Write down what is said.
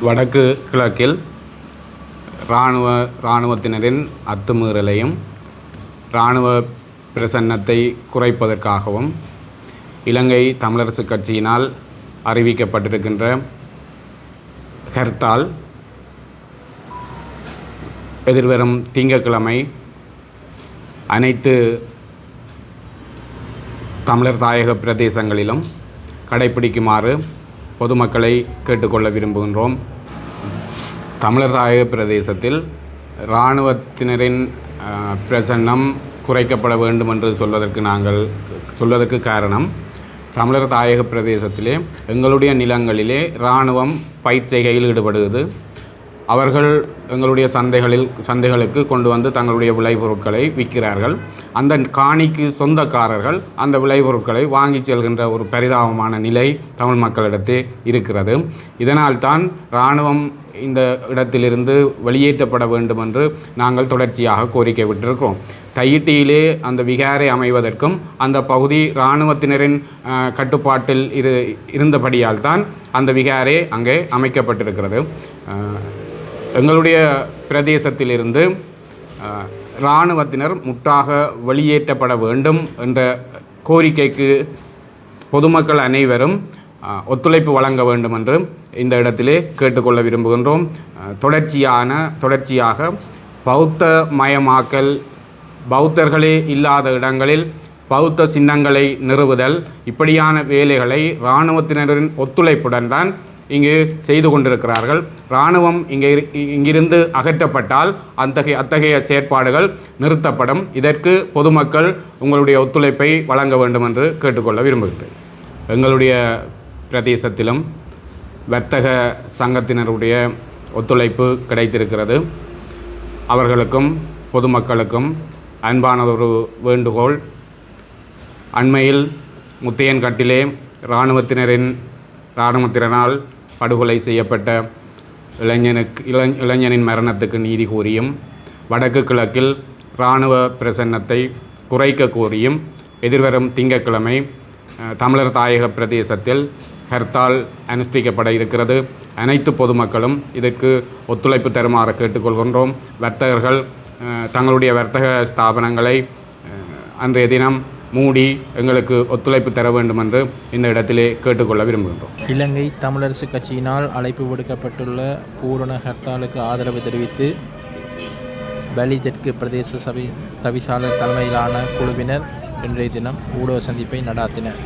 வடக்கு கிழக்கில் இராணுவ இராணுவத்தினரின் அத்துமீறலையும் இராணுவ பிரசன்னத்தை குறைப்பதற்காகவும் இலங்கை தமிழரசு கட்சியினால் அறிவிக்கப்பட்டிருக்கின்ற ஹர்த்தால் எதிர்வரும் திங்கட்கிழமை அனைத்து தமிழர் தாயக பிரதேசங்களிலும் கடைப்பிடிக்குமாறு பொதுமக்களை கேட்டுக்கொள்ள விரும்புகின்றோம். தமிழர் தாயக பிரதேசத்தில் இராணுவத்தினரின் பிரசன்னம் குறைக்கப்பட வேண்டும் என்று சொல்வதற்கு நாங்கள் சொல்வதற்கு காரணம் தமிழர் தாயக பிரதேசத்திலே எங்களுடைய நிலங்களிலே இராணுவம் பயிற்சிகையில் ஈடுபடுகிறது. அவர்கள் எங்களுடைய சந்தைகளில் சந்தைகளுக்கு கொண்டு வந்து தங்களுடைய விளைபொருட்களை விற்கிறார்கள். அந்த காணிக்கு சொந்தக்காரர்கள் அந்த விளைபொருட்களை வாங்கி செல்கின்ற ஒரு பரிதாபமான நிலை தமிழ் மக்களிடத்தே இருக்கிறது. இதனால்தான் இராணுவம் இந்த இடத்திலிருந்து வெளியேற்றப்பட வேண்டும் என்று நாங்கள் தொடர்ச்சியாக கோரிக்கை விட்டிருக்கிறோம். தையிட்டியிலே அந்த விகாரை அமைவதற்கும் அந்த பகுதி இராணுவத்தினரின் கட்டுப்பாட்டில் இரு இருந்தபடியால் தான் அந்த விகாரே அங்கே அமைக்கப்பட்டிருக்கிறது. எங்களுடைய பிரதேசத்திலிருந்து இராணுவத்தினர் முட்டாக வெளியேற்றப்பட வேண்டும் என்ற கோரிக்கைக்கு பொதுமக்கள் அனைவரும் ஒத்துழைப்பு வழங்க வேண்டும் என்று இந்த இடத்திலே கேட்டுக்கொள்ள விரும்புகின்றோம். தொடர்ச்சியான தொடர்ச்சியாக பௌத்த மயமாக்கல் பௌத்தர்களே இல்லாத இடங்களில் பௌத்த சின்னங்களை நிறுவுதல் இப்படியான வேலைகளை இராணுவத்தினரின் ஒத்துழைப்புடன் தான் இங்கு செய்து கொண்டிருக்கிறார்கள். இராணுவம் இங்கே இரு- இங்கிருந்து அகற்றப்பட்டால் அத்தகைய அத்தகைய செயற்பாடுகள் நிறுத்தப்படும். இதற்கு பொதுமக்கள் உங்களுடைய ஒத்துழைப்பை வழங்க வேண்டும் என்று கேட்டுக்கொள்ள விரும்புகிறேன் எங்களுடைய பிரதேசத்திலும் வர்த்தக சங்கத்தினருடைய ஒத்துழைப்பு கிடைத்திருக்கிறது. அவர்களுக்கும் பொதுமக்களுக்கும் அன்பானதொரு வேண்டுகோள். அண்மையில் முத்தையன்கட்டிலே இராணுவத்தினரின் இராணுவத்தினரால் படுகொலை செய்யப்பட்ட இளைஞனுக்கு இளை இளைஞனின் மரணத்துக்கு நீதி கோரியும் வடக்கு கிழக்கில் இராணுவ பிரசன்னத்தை குறைக்க கோரியும் எதிர்வரும் திங்கட்கிழமை தமிழர் தாயக பிரதேசத்தில் ஹர்த்தால் அனுஷ்டிக்கப்பட இருக்கிறது. அனைத்து பொதுமக்களும் இதற்கு ஒத்துழைப்பு தருமாறு கேட்டுக்கொள்கின்றோம். வர்த்தகர்கள் தங்களுடைய வர்த்தக ஸ்தாபனங்களை அன்றைய தினம் மூடி எங்களுக்கு ஒத்துழைப்பு தர வேண்டும் என்று இந்த இடத்திலே கேட்டுக்கொள்ள விரும்புகின்றோம். இலங்கை தமிழரசு கட்சியினால் அழைப்பு விடுக்கப்பட்டுள்ள பூரண ஹர்த்தாலுக்கு ஆதரவு தெரிவித்து பலி தெற்கு பிரதேச சபை தவிசாளர் தலைமையிலான குழுவினர் இன்றைய தினம் ஊடக சந்திப்பை நடாத்தினர்.